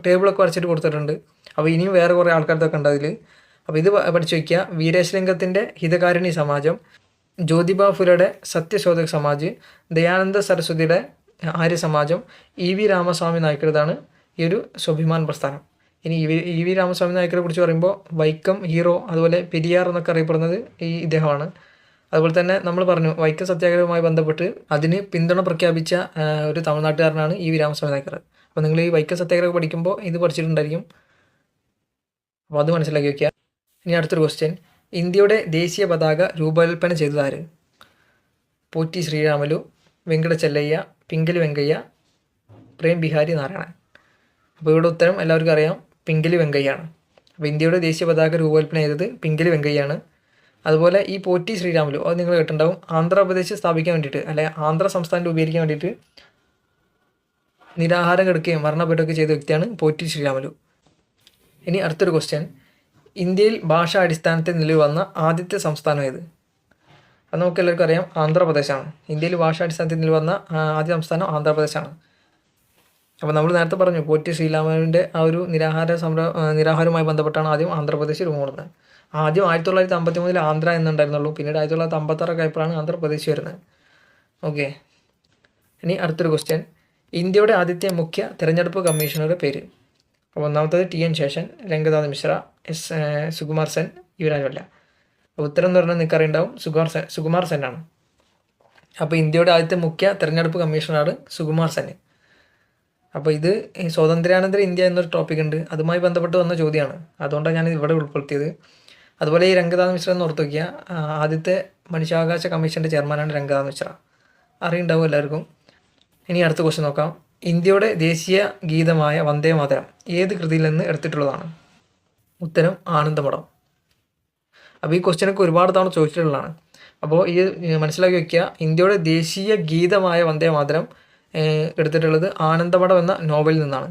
ടേബിളൊക്കെ വരച്ചിട്ട് കൊടുത്തിട്ടുണ്ട്. അപ്പോൾ ഇനിയും വേറെ കുറേ ആൾക്കാർക്കൊക്കെ ഉണ്ട് അതിൽ അപ്പോൾ ഇത് പഠിച്ചു വയ്ക്കുക. വീരേശ്ലിംഗത്തിന്റെ ഹിതകാരിണി സമാജം ജ്യോതിബാ ഫുലയുടെ സത്യശോധക സമാജ് ദയാനന്ദ സരസ്വതിയുടെ ആര്യ സമാജം ഇ വി രാമസ്വാമി നായ്ക്കരുതാണ് ഈ ഒരു സ്വാഭിമാൻ പ്രസ്ഥാനം. ഇനി E V E V Ramaswamy നായ്ക്കരെ കുറിച്ച് പറയുമ്പോൾ വൈക്കം ഹീറോ അതുപോലെ പെരിയാർ എന്നൊക്കെ അറിയപ്പെടുന്നത് ഈ ഇദ്ദേഹമാണ്. അതുപോലെ തന്നെ നമ്മൾ പറഞ്ഞു വൈക്കം സത്യാഗ്രഹവുമായി ബന്ധപ്പെട്ട് അതിന് പിന്തുണ പ്രഖ്യാപിച്ച ഒരു തമിഴ്നാട്ടുകാരനാണ് ഇ വി രാമസ്വാമി നായ്ക്കർ. അപ്പോൾ നിങ്ങൾ ഈ വൈക്കം സത്യാഗ്രഹം പഠിക്കുമ്പോൾ ഇത് പഠിച്ചിട്ടുണ്ടായിരിക്കും. അപ്പോൾ അത് മനസ്സിലാക്കി വയ്ക്കുക ഇനി അടുത്തൊരു ക്വസ്റ്റ്യൻ ഇന്ത്യയുടെ ദേശീയ പതാക രൂപകൽപ്പന ചെയ്തതാര് പോറ്റി ശ്രീരാമലു വെങ്കട ചെല്ലയ്യ പിങ്കലി വെങ്കയ്യ പ്രേം ബിഹാരി നാരായണൻ. അപ്പോൾ ഇവിടെ ഉത്തരം എല്ലാവർക്കും അറിയാം പിങ്കലി വെങ്കയ്യാണ്. അപ്പോൾ ഇന്ത്യയുടെ ദേശീയ പതാക രൂപകൽപ്പന ചെയ്തത് പിങ്കലി വെങ്കയ്യാണ്. അതുപോലെ ഈ പോറ്റി ശ്രീരാമലു അത് നിങ്ങൾ കേട്ടിട്ടുണ്ടാവും. ആന്ധ്രാപ്രദേശ് സ്ഥാപിക്കാൻ വേണ്ടിയിട്ട് അല്ലെ ആന്ധ്ര സംസ്ഥാനം രൂപീകരിക്കാൻ വേണ്ടിയിട്ട് നിരാഹാരം കെടുക്കുകയും മരണപ്പെടുകയൊക്കെ ചെയ്ത വ്യക്തിയാണ് പോറ്റി ശ്രീരാമലു. ഇനി അടുത്തൊരു ക്വസ്റ്റ്യൻ ഇന്ത്യയിൽ ഭാഷാ അടിസ്ഥാനത്തിൽ നിലവിൽ വന്ന ആദ്യത്തെ സംസ്ഥാനം ഏത്? അത് നമുക്ക് എല്ലാവർക്കും അറിയാം ആന്ധ്രാപ്രദേശാണ്. ഇന്ത്യയിൽ ഭാഷാടിസ്ഥാനത്തിൽ വന്ന ആദ്യ സംസ്ഥാനം ആന്ധ്രാപ്രദേശാണ്. അപ്പോൾ നമ്മൾ നേരത്തെ പറഞ്ഞു പോറ്റി ശ്രീരാമന്റെ ആ ഒരു നിരാഹാര സംര നിരാഹാരവുമായി ബന്ധപ്പെട്ടാണ് ആദ്യം ആന്ധ്രാപ്രദേശ് രൂപം കൊടുത്തത് ആദ്യം ആയിരത്തി തൊള്ളായിരത്തി അമ്പത്തി മൂന്നിൽ ആന്ധ്ര എന്നുണ്ടായിരുന്നുള്ളൂ. പിന്നീട് ആയിരത്തി തൊള്ളായിരത്തി അമ്പത്താറൊക്കെ ആയപ്പോഴാണ് ആന്ധ്രാപ്രദേശ് വരുന്നത്. ഓക്കെ. ഇനി അടുത്തൊരു ക്വസ്റ്റ്യൻ ഇന്ത്യയുടെ ആദ്യത്തെ മുഖ്യ തെരഞ്ഞെടുപ്പ് കമ്മീഷണറുടെ പേര്. അപ്പോൾ ഒന്നാമത്തത് T N Seshan Ranganath Misra S Sukumar Sen ഇവരാരുമല്ല. ഉത്തരം എന്ന് പറഞ്ഞാൽ നിങ്ങൾക്ക് അറിയുണ്ടാവും സുകുമാർ സെൻ സുകുമാർ സെന്നാണ്. അപ്പോൾ ഇന്ത്യയുടെ ആദ്യത്തെ മുഖ്യ തെരഞ്ഞെടുപ്പ് കമ്മീഷണറാണ് സുകുമാർ സെൻ. അപ്പോൾ ഇത് സ്വാതന്ത്ര്യാനന്തര ഇന്ത്യ എന്നൊരു ടോപ്പിക് ഉണ്ട്. അതുമായി ബന്ധപ്പെട്ട് വന്ന ചോദ്യമാണ്. അതുകൊണ്ടാണ് ഞാൻ ഇവിടെ ഉൾപ്പെടുത്തിയത്. അതുപോലെ ഈ രംഗനാഥ് മിശ്ര എന്ന് ഓർത്ത് നോക്കിയാൽ ആദ്യത്തെ മനുഷ്യാവകാശ കമ്മീഷന്റെ ചെയർമാനാണ് രംഗനാഥ് മിശ്ര. അറിയുണ്ടാവും എല്ലാവർക്കും. ഇനി അടുത്ത ക്വസ്റ്റ്യൻ നോക്കാം. ഇന്ത്യയുടെ ദേശീയ ഗീതമായ വന്ദേ മാതരം ഏത് കൃതിയിൽ നിന്ന് എടുത്തിട്ടുള്ളതാണ്? ഉത്തരം ആനന്ദമഠം. അപ്പോൾ ഈ ക്വസ്റ്റ്യനൊക്കെ ഒരുപാട് തവണ ചോദിച്ചിട്ടുള്ളതാണ്. അപ്പോൾ ഈ മനസ്സിലാക്കി വയ്ക്കുക ഇന്ത്യയുടെ ദേശീയ ഗീതമായ വന്ദേ മാതരം എടുത്തിട്ടുള്ളത് ആനന്ദമഠം എന്ന നോവലിൽ നിന്നാണ്.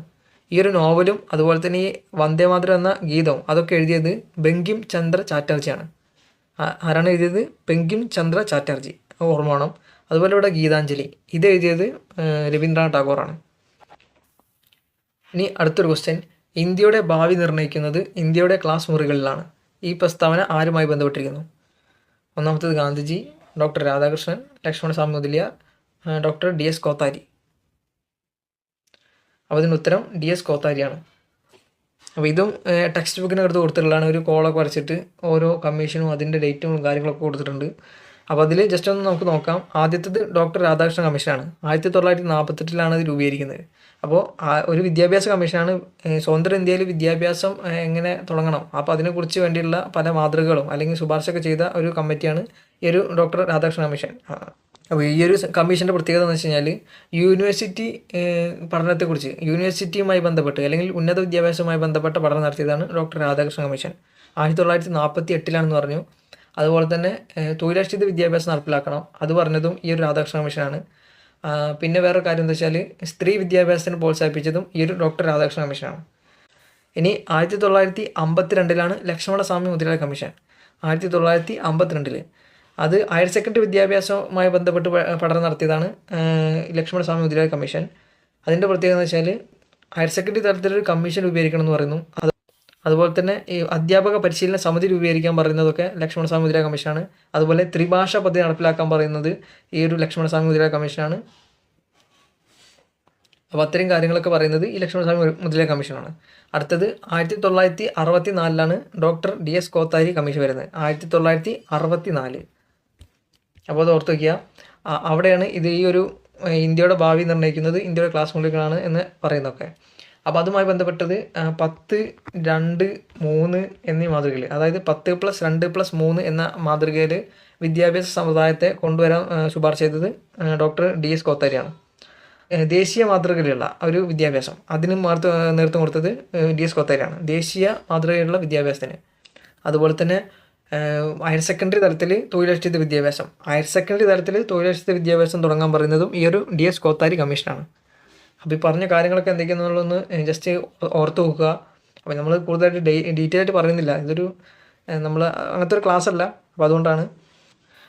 ഈ ഒരു നോവലും അതുപോലെ തന്നെ ഈ വന്ദേ മാതരം എന്ന ഗീതവും അതൊക്കെ എഴുതിയത് ബെങ്കിം ചന്ദ്ര ചാറ്റർജിയാണ്. ആരാണ് എഴുതിയത്? ബെങ്കിം ചന്ദ്ര ചാറ്റർജി. ഓർമ്മ വേണം. അതുപോലെ ഇവിടെ ഗീതാഞ്ജലി. ഇത് എഴുതിയത് രവീന്ദ്രനാഥ് ടാഗോറാണ്. ഇനി അടുത്തൊരു ക്വസ്റ്റ്യൻ ഇന്ത്യയുടെ ഭാവി നിർണയിക്കുന്നത് ഇന്ത്യയുടെ ക്ലാസ് മുറികളിലാണ്. ഈ പ്രസ്താവന ആരുമായി ബന്ധപ്പെട്ടിരിക്കുന്നു? ഒന്നാമത്തത് ഗാന്ധിജി ഡോക്ടർ രാധാകൃഷ്ണൻ ലക്ഷ്മണസ്വാമി മുതലിയാർ മുതലിയ ഡോക്ടർ ഡി എസ് കോത്താരി. അപ്പോൾ അതിന്റെ ഉത്തരം ഡി എസ് കോത്താരിയാണ്. അപ്പോൾ ഇതും ടെക്സ്റ്റ് ബുക്കിനകത്ത് കൊടുത്തിട്ടുള്ളതാണ്. ഒരു കോളൊക്കെ വരച്ചിട്ട് ഓരോ കമ്മീഷനും അതിന്റെ ഡേറ്റും കാര്യങ്ങളൊക്കെ കൊടുത്തിട്ടുണ്ട്. അപ്പോൾ അതിൽ ജസ്റ്റ് ഒന്ന് നമുക്ക് നോക്കാം. ആദ്യത്തേത് ഡോക്ടർ രാധാകൃഷ്ണൻ കമ്മീഷനാണ് ആയിരത്തി തൊള്ളായിരത്തി നാൽപ്പത്തെട്ടിലാണ് ഇത് രൂപീകരിക്കുന്നത്. അപ്പോൾ ഒരു വിദ്യാഭ്യാസ കമ്മീഷനാണ് സ്വതന്ത്ര ഇന്ത്യയിൽ വിദ്യാഭ്യാസം എങ്ങനെ തുടങ്ങണം? അപ്പോൾ അതിനെക്കുറിച്ച് വേണ്ടിയുള്ള പല മാതൃകകളും അല്ലെങ്കിൽ ശുപാർശയൊക്കെ ചെയ്ത ഒരു കമ്മിറ്റിയാണ് ഈ ഒരു ഡോക്ടർ രാധാകൃഷ്ണ കമ്മീഷൻ. അപ്പോൾ ഈ ഒരു കമ്മീഷന്റെ പ്രത്യേകത എന്ന് വെച്ച് കഴിഞ്ഞാൽ യൂണിവേഴ്സിറ്റി പഠനത്തെക്കുറിച്ച് യൂണിവേഴ്സിറ്റിയുമായി ബന്ധപ്പെട്ട് അല്ലെങ്കിൽ ഉന്നത വിദ്യാഭ്യാസവുമായി ബന്ധപ്പെട്ട പഠനം നടത്തിയതാണ് ഡോക്ടർ രാധാകൃഷ്ണ കമ്മീഷൻ. ആയിരത്തി തൊള്ളായിരത്തി നാൽപ്പത്തി എട്ടിലാണെന്ന് പറഞ്ഞു. അതുപോലെ തന്നെ തൊഴിലധിഷ്ഠിത വിദ്യാഭ്യാസം നടപ്പിലാക്കണം. അത് പറഞ്ഞതും ഈ ഒരു രാധാകൃഷ്ണ കമ്മീഷനാണ്. പിന്നെ വേറെ കാര്യം എന്താ വെച്ചാൽ സ്ത്രീ വിദ്യാഭ്യാസത്തിന് പ്രോത്സാഹിപ്പിച്ചതും ഈ ഒരു ഡോക്ടർ രാധാകൃഷ്ണ കമ്മീഷനാണ്. ഇനി ആയിരത്തി തൊള്ളായിരത്തി അമ്പത്തിരണ്ടിലാണ് ലക്ഷ്മണസ്വാമി മുതലാളി കമ്മീഷൻ. ആയിരത്തി തൊള്ളായിരത്തി അമ്പത്തിരണ്ടിൽ അത് ഹയർ സെക്കൻഡറി വിദ്യാഭ്യാസവുമായി ബന്ധപ്പെട്ട് പഠനം നടത്തിയതാണ് ലക്ഷ്മണ ലക്ഷ്മണസ്വാമി മുതലാളി കമ്മീഷൻ. അതിന്റെ പ്രത്യേകത എന്ന് വെച്ചാൽ ഹയർ സെക്കൻഡറി തലത്തിലൊരു കമ്മീഷൻ രൂപീകരിക്കണം എന്ന് പറയുന്നു. അത് അതുപോലെ തന്നെ ഈ അധ്യാപക പരിശീലന സമിതി രൂപീകരിക്കാൻ പറയുന്നതൊക്കെ ലക്ഷ്മണ സ്വാമി മുദ്ര കമ്മീഷനാണ്. അതുപോലെ ത്രിഭാഷ പദ്ധതി നടപ്പിലാക്കാൻ പറയുന്നത് ഈ ഒരു ലക്ഷ്മണ സ്വാമി മുദ്ര കമ്മീഷനാണ്. അപ്പോൾ അത്രയും കാര്യങ്ങളൊക്കെ പറയുന്നത് ഈ ലക്ഷ്മണ ലക്ഷ്മണസ്വാമി മുതലേ കമ്മീഷനാണ്. അടുത്തത് ആയിരത്തി തൊള്ളായിരത്തി അറുപത്തി നാലിലാണ് doctor D S Kothari commission വരുന്നത്. ആയിരത്തി തൊള്ളായിരത്തി അറുപത്തി നാല് അപ്പോൾ അത് ഓർത്ത് വയ്ക്കുക അവിടെയാണ് ഇത് ഈ ഒരു ഇന്ത്യയുടെ ഭാവി നിർണയിക്കുന്നത് ഇന്ത്യയുടെ ക്ലാസ് മുറികളാണ് എന്ന് പറയുന്നതൊക്കെ. അപ്പോൾ അതുമായി ബന്ധപ്പെട്ടത് പത്ത് രണ്ട് മൂന്ന് എന്നീ മാതൃകയിൽ അതായത് പത്ത് പ്ലസ് രണ്ട് പ്ലസ് മൂന്ന് എന്ന മാതൃകയിൽ വിദ്യാഭ്യാസ സമുദായത്തെ കൊണ്ടുവരാൻ ശുപാർശ ചെയ്തത് ഡോക്ടർ ഡി എസ് കോത്താരിയാണ്. ദേശീയ മാതൃകയിലുള്ള ഒരു വിദ്യാഭ്യാസം. അതിന് മാർത്ത് നേതൃത്വം കൊടുത്തത് ഡി എസ് കോത്താരിയാണ്. ദേശീയ മാതൃകയിലുള്ള വിദ്യാഭ്യാസത്തിന്. അതുപോലെ തന്നെ ഹയർ സെക്കൻഡറി തലത്തിൽ തൊഴിലധിഷ്ഠിത വിദ്യാഭ്യാസം. ഹയർ സെക്കൻഡറി തലത്തിൽ തൊഴിലധിഷ്ഠിത വിദ്യാഭ്യാസം തുടങ്ങാൻ പറയുന്നതും ഈ ഒരു ഡി എസ് കോത്താരി കമ്മീഷനാണ്. അപ്പോൾ ഈ പറഞ്ഞ കാര്യങ്ങളൊക്കെ എന്തൊക്കെയാണെന്നുള്ളതൊന്ന് ജസ്റ്റ് ഓർത്ത് നോക്കുക. അപ്പോൾ നമ്മൾ കൂടുതലായിട്ട് ഡേ ഡീറ്റെയിൽ ആയിട്ട് പറയുന്നില്ല. ഇതൊരു നമ്മൾ അങ്ങനത്തെ ഒരു ക്ലാസ് അല്ല. അപ്പോൾ അതുകൊണ്ടാണ്.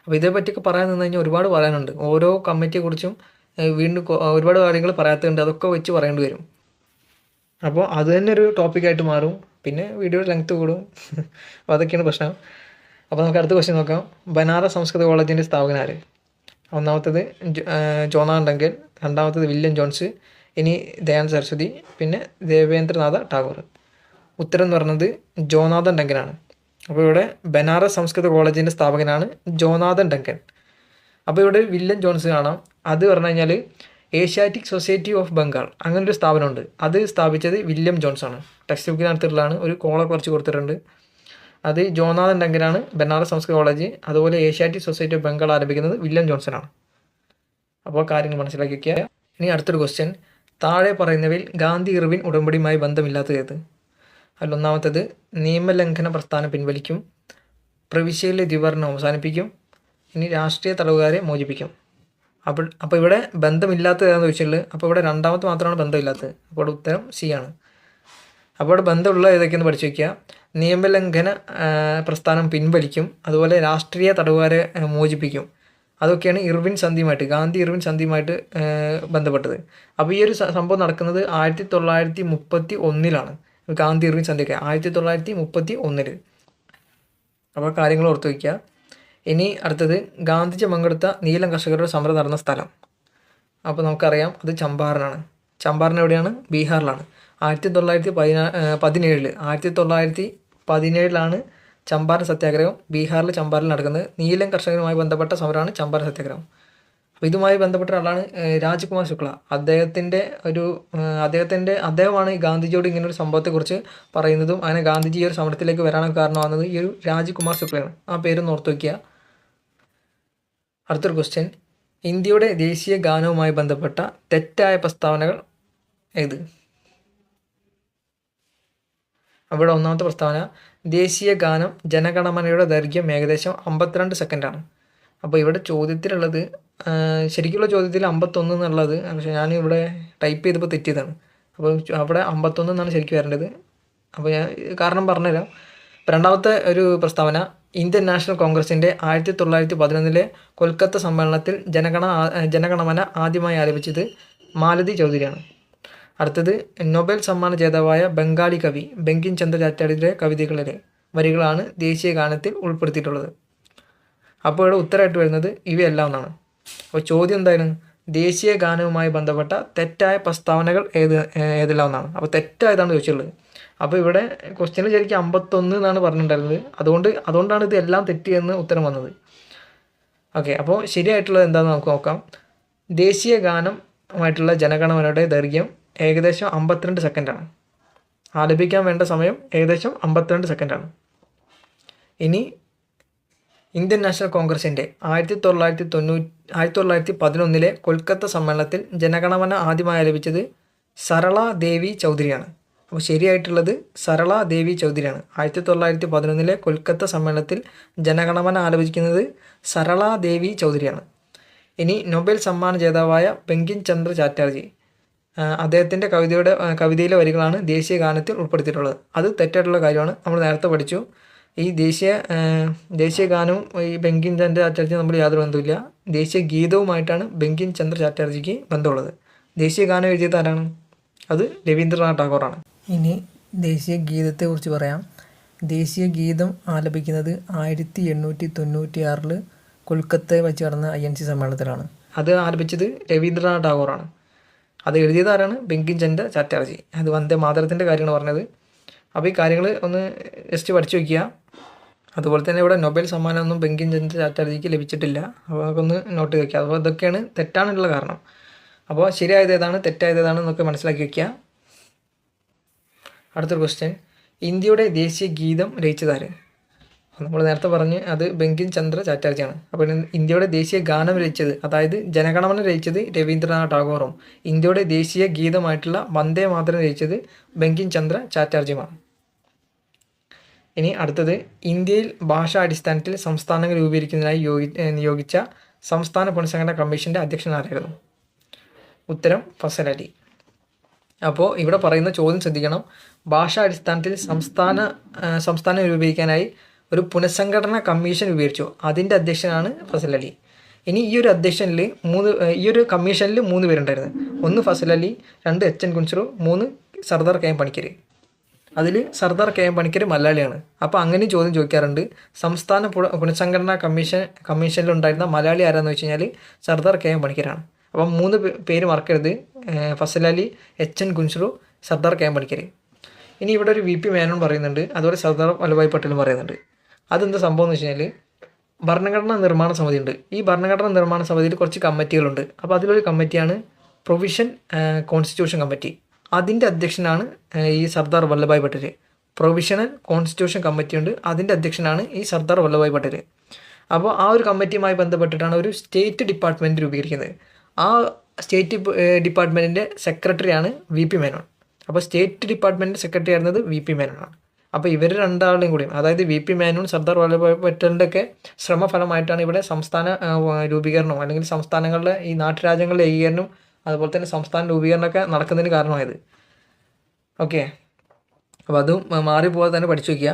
അപ്പോൾ ഇതേപ്പറ്റിയൊക്കെ പറയാൻ നിന്ന് കഴിഞ്ഞാൽ ഒരുപാട് പറയാനുണ്ട്. ഓരോ കമ്മിറ്റിയെക്കുറിച്ചും കുറിച്ചും വീണ്ടും ഒരുപാട് കാര്യങ്ങൾ പറയാത്തതുണ്ട്. അതൊക്കെ വെച്ച് പറയേണ്ടി വരും. അപ്പോൾ അത് തന്നെ ഒരു ടോപ്പിക്കായിട്ട് മാറും. പിന്നെ വീഡിയോ ലെങ്ത് കൂടും. അപ്പോൾ അതൊക്കെയാണ് പ്രശ്നം. അപ്പോൾ നമുക്ക് അടുത്ത ക്വസ്റ്റ്യൻ നോക്കാം. ബനാറസ് സംസ്കൃത കോളേജിന്റെ സ്ഥാപകൻ ആര്? ഒന്നാമത്തത് ജോ- ഏഹ് ജോനാഥൻ രണ്ടാമത്തത് വില്യം ജോൺസ്. ഇനി ദയാൻ സരസ്വതി പിന്നെ ദേവേന്ദ്രനാഥ ടാഗോർ. ഉത്തരം എന്ന് പറയുന്നത് ജോനാഥൻ ഡങ്കനാണ്. അപ്പോൾ ഇവിടെ ബനാറസ് സംസ്കൃത കോളേജിന്റെ സ്ഥാപകനാണ് ജോനാഥൻ ഡങ്കൻ. അപ്പോൾ ഇവിടെ വില്യം ജോൺസ് കാണാം. അത് പറഞ്ഞു കഴിഞ്ഞാൽ ഏഷ്യാറ്റിക് സൊസൈറ്റി ഓഫ് ബംഗാൾ അങ്ങനെ ഒരു സ്ഥാപനമുണ്ട്. അത് സ്ഥാപിച്ചത് വില്യം ജോൺസ് ആണ് ടെക്സ്റ്റ് ബുക്കിനകത്തുള്ളതാണ് ഒരു കോളൊക്കെ കുറച്ച് കൊടുത്തിട്ടുണ്ട്. അത് ജോനാഥൻ ഡങ്കനാണ് ബനാറസ് സംസ്കൃത കോളേജ്. അതുപോലെ ഏഷ്യാറ്റിക് സൊസൈറ്റി ഓഫ് ബംഗാൾ ആരംഭിക്കുന്നത് വില്യം ജോൺസൺ ആണ് അപ്പോൾ കാര്യങ്ങൾ മനസ്സിലാക്കി ഇനി അടുത്തൊരു ക്വസ്റ്റ്യൻ താഴെ പറയുന്നവയിൽ ഗാന്ധി ഇർവിൻ ഉടമ്പടിയുമായി ബന്ധമില്ലാത്തത് അതിലൊന്നാമത്തത് നിയമലംഘന പ്രസ്ഥാനം പിൻവലിക്കും. പ്രവിശ്യയിലെ ദ്വിവർണം അവസാനിപ്പിക്കും. ഇനി രാഷ്ട്രീയ തടവുകാരെ മോചിപ്പിക്കും. അപ്പോൾ അപ്പോൾ ഇവിടെ ബന്ധമില്ലാത്തത് ഏതാണെന്ന് ചോദിച്ചാൽ അപ്പോൾ ഇവിടെ രണ്ടാമത്തെ മാത്രമാണ് ബന്ധമില്ലാത്തത്. അപ്പോൾ ഇവിടെ ഉത്തരം സി ആണ്. അപ്പോൾ ഇവിടെ ബന്ധമുള്ള ഏതൊക്കെയെന്ന് പഠിച്ചു വയ്ക്കുക നിയമലംഘന പ്രസ്ഥാനം പിൻവലിക്കും അതുപോലെ രാഷ്ട്രീയ തടവുകാരെ മോചിപ്പിക്കും. അതൊക്കെയാണ് ഇർവിൻ സന്ധിയുമായിട്ട് ഗാന്ധി ഇർവിൻ സന്ധിയുമായിട്ട് ബന്ധപ്പെട്ടത്. അപ്പോൾ ഈ ഒരു സംഭവം നടക്കുന്നത് ആയിരത്തി തൊള്ളായിരത്തി മുപ്പത്തി ഒന്നിലാണ് ഗാന്ധി ഇർവിൻ സന്ധിയൊക്കെ ആയിരത്തി തൊള്ളായിരത്തി മുപ്പത്തി ഒന്നിൽ അപ്പോൾ കാര്യങ്ങൾ ഓർത്ത് വയ്ക്കുക ഇനി അടുത്തത് ഗാന്ധിജി പങ്കെടുത്ത നീലം കർഷകരുടെ സമരം നടന്ന സ്ഥലം. അപ്പോൾ നമുക്കറിയാം അത് ചമ്പാറിനാണ് ചമ്പാരൻ എവിടെയാണ്? ബീഹാറിലാണ്. ആയിരത്തി തൊള്ളായിരത്തി പതിനാ പതിനേഴിൽ ആയിരത്തി തൊള്ളായിരത്തി പതിനേഴിലാണ് ചമ്പാരൻ സത്യാഗ്രഹം ബീഹാറിൽ ചമ്പാരനിൽ നടക്കുന്നത്. നീലം കർഷകരുമായി ബന്ധപ്പെട്ട സമരമാണ് ചമ്പാരൻ സത്യാഗ്രഹം. അപ്പോൾ ഇതുമായി ബന്ധപ്പെട്ട ഒരാളാണ് രാജ്കുമാർ ശുക്ല. അദ്ദേഹത്തിന്റെ ഒരു അദ്ദേഹത്തിന്റെ അദ്ദേഹമാണ് ഈ ഗാന്ധിജിയോട് ഇങ്ങനെ ഒരു സംഭവത്തെക്കുറിച്ച് പറയുന്നതും അങ്ങനെ ഗാന്ധിജി ഈ ഒരു സമരത്തിലേക്ക് വരാനൊക്കെ കാരണമാകുന്നത് ഈ ഒരു രാജ്കുമാർ ശുക്ലയാണ്. ആ പേര് ഓർത്ത് വയ്ക്കുക. അടുത്തൊരു ക്വസ്റ്റ്യൻ ഇന്ത്യയുടെ ദേശീയ ഗാനവുമായി ബന്ധപ്പെട്ട തെറ്റായ പ്രസ്താവനകൾ ഏത്? അവിടെ ഒന്നാമത്തെ പ്രസ്താവന ദേശീയ ഗാനം ജനഗണമനയുടെ ദൈർഘ്യം ഏകദേശം അമ്പത്തിരണ്ട് സെക്കൻഡാണ്. അപ്പോൾ ഇവിടെ ചോദ്യത്തിലുള്ളത് ശരിക്കുള്ള ചോദ്യത്തിൽ അമ്പത്തൊന്ന് എന്നുള്ളത് പക്ഷേ ഞാൻ ഇവിടെ ടൈപ്പ് ചെയ്തപ്പോൾ തെറ്റിയതാണ്. അപ്പോൾ അവിടെ അമ്പത്തൊന്ന് എന്നാണ് ശരിക്കും വരേണ്ടത്. അപ്പോൾ ഞാൻ കാരണം പറഞ്ഞുതരാം. രണ്ടാമത്തെ ഒരു പ്രസ്താവന ഇന്ത്യൻ നാഷണൽ കോൺഗ്രസിന്റെ ആയിരത്തി തൊള്ളായിരത്തി പതിനൊന്നിലെ കൊൽക്കത്ത സമ്മേളനത്തിൽ ജനഗണ ജനഗണമന ആദ്യമായി ആലപിച്ചത് മാലതി ചൗധരിയാണ്. അടുത്തത് നൊബേൽ സമ്മാന ജേതാവായ ബംഗാളി കവി ബങ്കിം ചന്ദ്ര ചാറ്റാടിയുടെ കവിതകളിലെ വരികളാണ് ദേശീയ ഗാനത്തിൽ ഉൾപ്പെടുത്തിയിട്ടുള്ളത്. അപ്പോൾ ഇവിടെ ഉത്തരമായിട്ട് വരുന്നത് ഇവയെല്ലാം എന്നാണ് അപ്പോൾ ചോദ്യം എന്തായിരുന്നു ദേശീയ ഗാനവുമായി ബന്ധപ്പെട്ട തെറ്റായ പ്രസ്താവനകൾ ഏത് ഏതെല്ലാം എന്നാണ് അപ്പോൾ തെറ്റായതാണ് ചോദിച്ചിട്ടുള്ളത്. അപ്പോൾ ഇവിടെ ക്വസ്റ്റ്യനിൽ ശരിക്കും അമ്പത്തൊന്ന് എന്നാണ് പറഞ്ഞിട്ടുണ്ടായിരുന്നത്. അതുകൊണ്ട് അതുകൊണ്ടാണ് ഇത് എല്ലാം തെറ്റിയെന്ന് ഉത്തരം വന്നത്. ഓക്കെ അപ്പോൾ ശരിയായിട്ടുള്ളത് എന്താണെന്ന് നമുക്ക് നോക്കാം. ദേശീയ ഗാനമായിട്ടുള്ള ജനഗണമനയുടെ ദൈർഘ്യം ഏകദേശം അമ്പത്തിരണ്ട് സെക്കൻഡാണ് ആലപിക്കാൻ വേണ്ട സമയം ഏകദേശം അമ്പത്തിരണ്ട് സെക്കൻഡാണ് ഇനി ഇന്ത്യൻ നാഷണൽ കോൺഗ്രസിന്റെ ആയിരത്തി തൊള്ളായിരത്തി തൊണ്ണൂറ്റി ആയിരത്തി തൊള്ളായിരത്തി പതിനൊന്നിലെ കൊൽക്കത്ത സമ്മേളനത്തിൽ ജനഗണമന ആദ്യമായി ആലപിച്ചത് സരള ദേവി ചൗധരിയാണ്. അപ്പോൾ ശരിയായിട്ടുള്ളത് സരള ദേവി ചൗധരിയാണ്. ആയിരത്തി തൊള്ളായിരത്തി പതിനൊന്നിലെ കൊൽക്കത്ത സമ്മേളനത്തിൽ ജനഗണമന ആലപിക്കുന്നത് സരള ദേവി ചൗധരിയാണ്. ഇനി നൊബേൽ സമ്മാന ജേതാവായ ബങ്കിം ചന്ദ്ര ചാറ്റർജി. അദ്ദേഹത്തിന്റെ കവിതയുടെ കവിതയിലെ വരികളാണ് ദേശീയ ഗാനത്തിൽ ഉൾപ്പെടുത്തിയിട്ടുള്ളത്. അത് തെറ്റായിട്ടുള്ള കാര്യമാണ്. നമ്മൾ നേരത്തെ പഠിച്ചു. ഈ ദേശീയ ദേശീയ ഗാനവും ഈ ബങ്കിം ചന്ദ്ര ചാറ്റർജി നമ്മൾ യാതൊരു ബന്ധമില്ല ദേശീയ ഗീതവുമായിട്ടാണ് ബങ്കിം ചന്ദ്ര ചാറ്റർജിക്ക് ബന്ധമുള്ളത്. ദേശീയ ഗാനം എഴുതിയത് ആരാണ്? അത് രവീന്ദ്രനാഥ് ടാഗോറാണ്. ഇനി ദേശീയ ഗീതത്തെക്കുറിച്ച് പറയാം. ദേശീയ ഗീതം ആലപിക്കുന്നത് ആയിരത്തി എണ്ണൂറ്റി തൊണ്ണൂറ്റി ആറിൽ കൊൽക്കത്തയിൽ വെച്ച് നടന്ന ഐ എൻ സി സമ്മേളനത്തിലാണ്. അത് ആലപിച്ചത് രവീന്ദ്രനാഥ് ടാഗോറാണ്. അത് എഴുതിയത് ആരാണ്? ബങ്കിം ചന്ദ്ര ചാറ്റർജി. അത് വന്ദേ മാതരത്തിന്റെ കാര്യമാണ് പറഞ്ഞത്. അപ്പോൾ ഈ കാര്യങ്ങൾ ഒന്ന് ജസ്റ്റ് പഠിച്ചു വയ്ക്കുക അതുപോലെ തന്നെ ഇവിടെ നൊബേൽ സമ്മാനമൊന്നും ബങ്കിം ചന്ദ്ര ചാറ്റർജിക്ക് ലഭിച്ചിട്ടില്ല. അപ്പോൾ നമുക്കൊന്ന് നോട്ട് വയ്ക്കുക അപ്പോൾ ഇതൊക്കെയാണ് തെറ്റാണെന്നുള്ള കാരണം. അപ്പോൾ ശരിയായത് ഏതാണ്? തെറ്റായത് ഏതാണ് എന്നൊക്കെ മനസ്സിലാക്കി വയ്ക്കുക അടുത്തൊരു ക്വസ്റ്റ്യൻ ഇന്ത്യയുടെ ദേശീയ ഗീതം രചിച്ചതാര് നമ്മൾ നേരത്തെ പറഞ്ഞ് അത് ബങ്കിം ചന്ദ്ര ചാറ്റർജിയാണ്. അപ്പോൾ ഇന്ത്യയുടെ ദേശീയ ഗാനം രചിച്ചത് അതായത് ജനഗണമന രചിച്ചത് രവീന്ദ്രനാഥ് ടാഗോറും. ഇന്ത്യയുടെ ദേശീയ ഗീതമായിട്ടുള്ള വന്ദേ മാതരം രചിച്ചത് ബങ്കിം ചന്ദ്ര ചാറ്റർജിയുമാണ്. ഇനി അടുത്തത് ഇന്ത്യയിൽ ഭാഷാടിസ്ഥാനത്തിൽ സംസ്ഥാനങ്ങൾ രൂപീകരിക്കുന്നതിനായി യോഗി നിയോഗിച്ച സംസ്ഥാന പുനഃസംഘടന കമ്മീഷന്റെ അധ്യക്ഷൻ ആരായിരുന്നു? ഉത്തരം ഫസൽ അലി. അപ്പോൾ ഇവിടെ പറയുന്ന ചോദ്യം ശ്രദ്ധിക്കണം. ഭാഷാടിസ്ഥാനത്തിൽ സംസ്ഥാന സംസ്ഥാനം രൂപീകരിക്കാനായി ഒരു പുനഃസംഘടന കമ്മീഷൻ രൂപീകരിച്ചു. അതിന്റെ അധ്യക്ഷനാണ് ഫസൽ അലി. ഇനി ഈ ഒരു അധ്യക്ഷനിൽ മൂന്ന് ഈ ഒരു കമ്മീഷനിൽ മൂന്ന് പേരുണ്ടായിരുന്നു. ഒന്ന് ഫസൽ അലി രണ്ട് എച്ച് എൻ കുൻസറു മൂന്ന് സർദാർ കെ എം പണിക്കർ അതിൽ സർദാർ കെ എം പണിക്കർ മലയാളിയാണ്. അപ്പോൾ അങ്ങനെ ചോദ്യം ചോദിക്കാറുണ്ട്. സംസ്ഥാന പുന- പുനഃസംഘടനാ കമ്മീഷൻ കമ്മീഷനിലുണ്ടായിരുന്ന മലയാളി ആരാന്ന് വെച്ച് കഴിഞ്ഞാൽ സർദാർ കെ എം പണിക്കരാണ്. അപ്പം മൂന്ന് പേര് മറക്കരുത് Fazal Ali H N Kunzru Sardar K M Panikkar ഇനി ഇവിടെ ഒരു വി പി മേനോൻ പറയുന്നുണ്ട്. അതുപോലെ സർദാർ വല്ലഭായ് പട്ടേലും പറയുന്നുണ്ട്. അതെന്താ സംഭവം എന്ന് വെച്ച് കഴിഞ്ഞാൽ ഭരണഘടനാ നിർമ്മാണ സമിതി ഉണ്ട് ഈ ഭരണഘടനാ നിർമ്മാണ സമിതിയിൽ കുറച്ച് കമ്മിറ്റികളുണ്ട്. അപ്പോൾ അതിലൊരു കമ്മിറ്റിയാണ് പ്രൊവിഷൻ കോൺസ്റ്റിറ്റ്യൂഷൻ കമ്മിറ്റി. അതിന്റെ അധ്യക്ഷനാണ് ഈ Sardar Vallabhbhai Patel provisional constitution committee ഉണ്ട് അതിന്റെ അധ്യക്ഷനാണ് ഈ സർദാർ വല്ലഭായ് പട്ടേൽ അപ്പോൾ ആ ഒരു കമ്മിറ്റിയുമായി ബന്ധപ്പെട്ടിട്ടാണ് ഒരു സ്റ്റേറ്റ് ഡിപ്പാർട്ട്മെന്റ് രൂപീകരിക്കുന്നത്. ആ സ്റ്റേറ്റ് ഡിപ്പാർട്ട്മെന്റിന്റെ സെക്രട്ടറിയാണ് വി പി മേനോൻ. അപ്പോൾ സ്റ്റേറ്റ് ഡിപ്പാർട്ട്മെന്റ് സെക്രട്ടറി ആയിരുന്നത് വി പി മേനോനാണ്. അപ്പോൾ ഇവർ രണ്ടാളുടെയും കൂടിയും അതായത് വി പി മേനോൻ സർദാർ വല്ലഭായ് പട്ടേലിന്റെ ഒക്കെ ശ്രമഫലമായിട്ടാണ് ഇവിടെ സംസ്ഥാന രൂപീകരണവും അല്ലെങ്കിൽ സംസ്ഥാനങ്ങളുടെ ഈ നാട്ടുരാജ്യങ്ങളുടെ ഏകീകരണം അതുപോലെ തന്നെ സംസ്ഥാന രൂപീകരണമൊക്കെ നടക്കുന്നതിന് കാരണമായത്. ഓക്കെ. അപ്പോൾ അതും മാറിപ്പോകാതെ തന്നെ പഠിച്ചു വയ്ക്കുക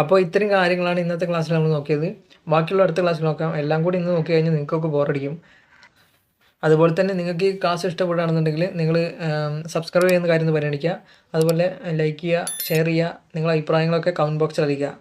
അപ്പോൾ ഇത്രയും കാര്യങ്ങളാണ് ഇന്നത്തെ ക്ലാസ്സിൽ നമ്മൾ നോക്കിയത്. ബാക്കിയുള്ള അടുത്ത ക്ലാസ്സിൽ നോക്കാം. എല്ലാം കൂടി ഇന്ന് നോക്കി കഴിഞ്ഞാൽ നിങ്ങൾക്കൊക്കെ ബോറടിക്കും അതുപോലെ തന്നെ നിങ്ങൾക്ക് ഈ ക്ലാസ് ഇഷ്ടപ്പെടുകയാണെന്നുണ്ടെങ്കിൽ നിങ്ങൾ സബ്സ്ക്രൈബ് ചെയ്യുന്ന കാര്യം ഒന്ന് പരിഗണിക്കുക. അതുപോലെ ലൈക്ക് ചെയ്യുക ഷെയർ ചെയ്യുക നിങ്ങളുടെ അഭിപ്രായങ്ങളൊക്കെ കമന്റ് ബോക്സിൽ അറിയിക്കുക.